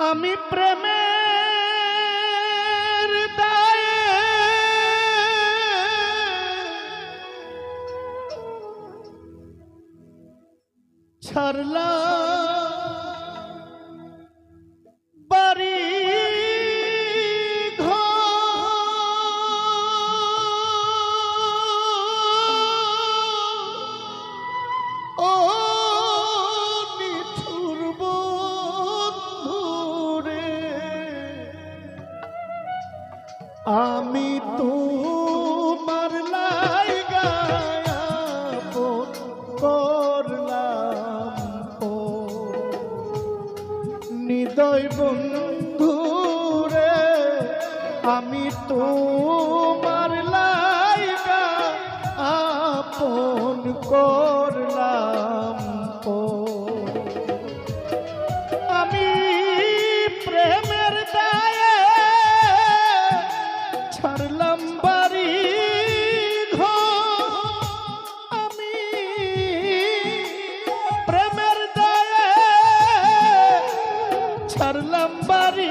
আমি প্রেমে ছাড়লা আমি তোমার লাইগা আপন করলাম আমি প্রেমের দায়ে ছাড়লাম বাড়ি আমি প্রেমের দায়ে ছাড়লাম বাড়ি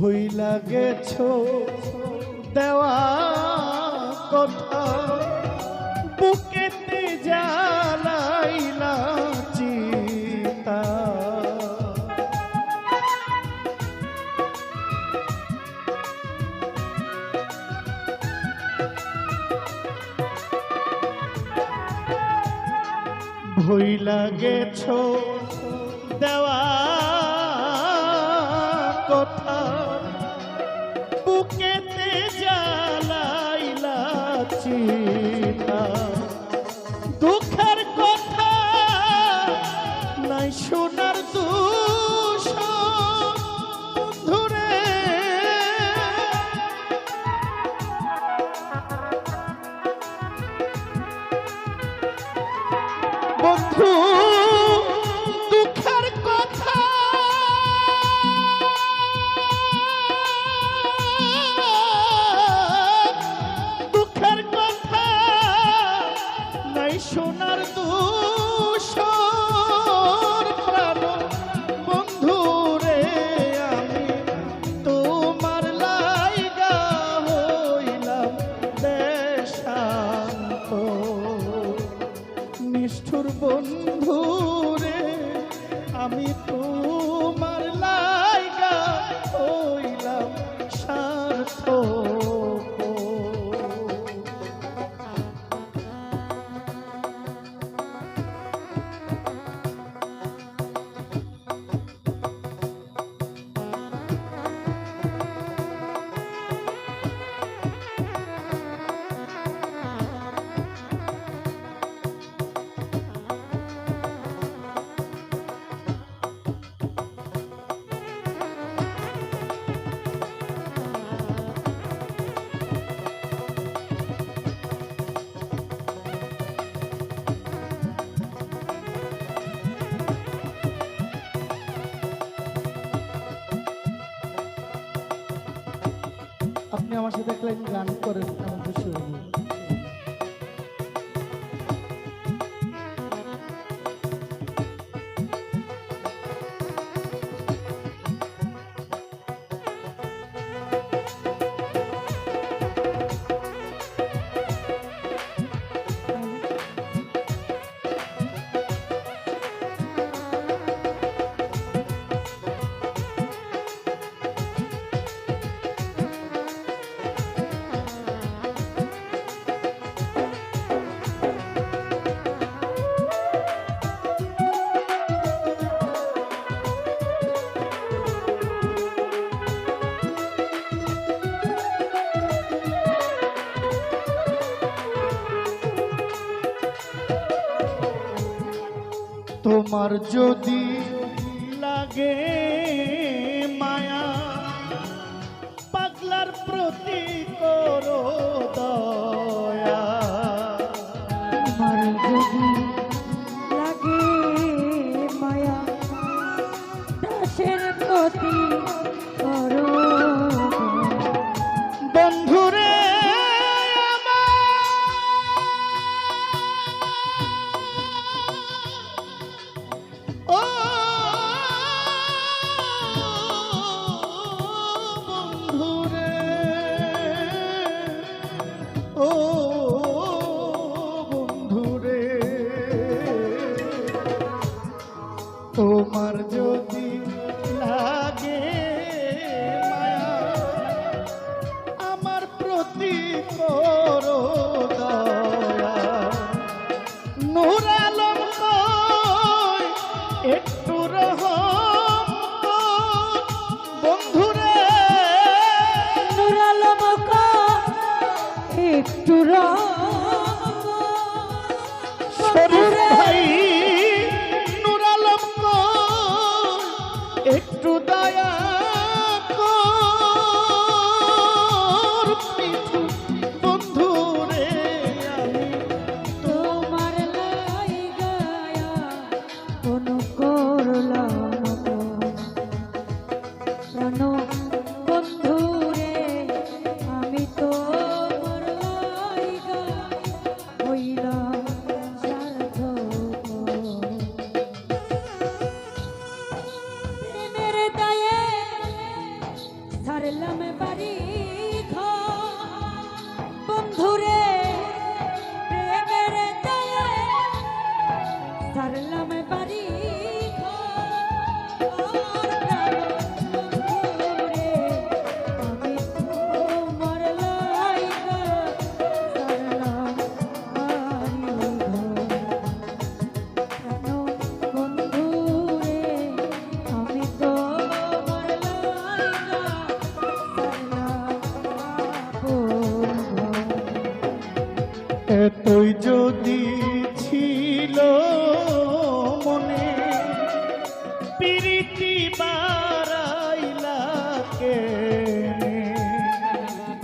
ভুইলা গেছ দেওয়া কথা। বুকেতে জ্বালাইলা চিতা ভুইলা গেছ দেওয়া পাশে দেখলেন গান করেন তোমার যদি লাগে মায়া পাগলার প্রতি করো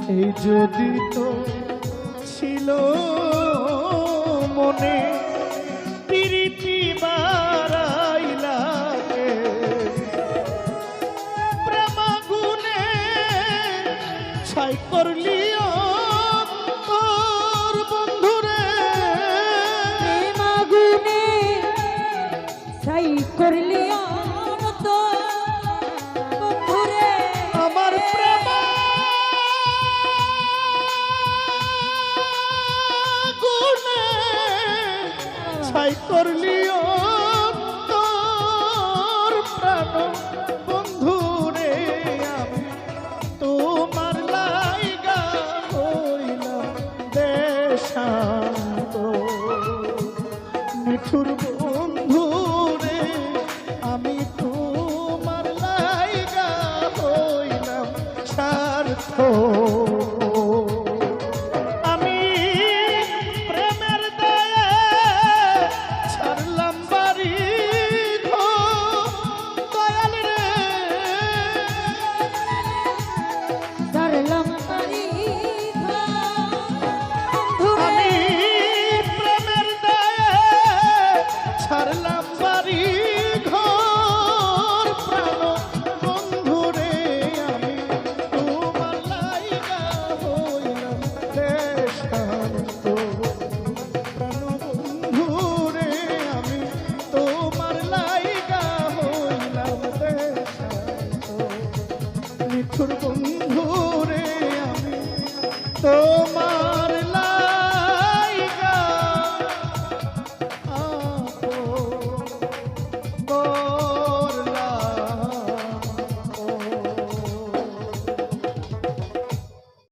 এই যদি তো ছিল মনে পিরিতি বারাই লাগে প্রেমাগুনে ছাই করলি করলি করবো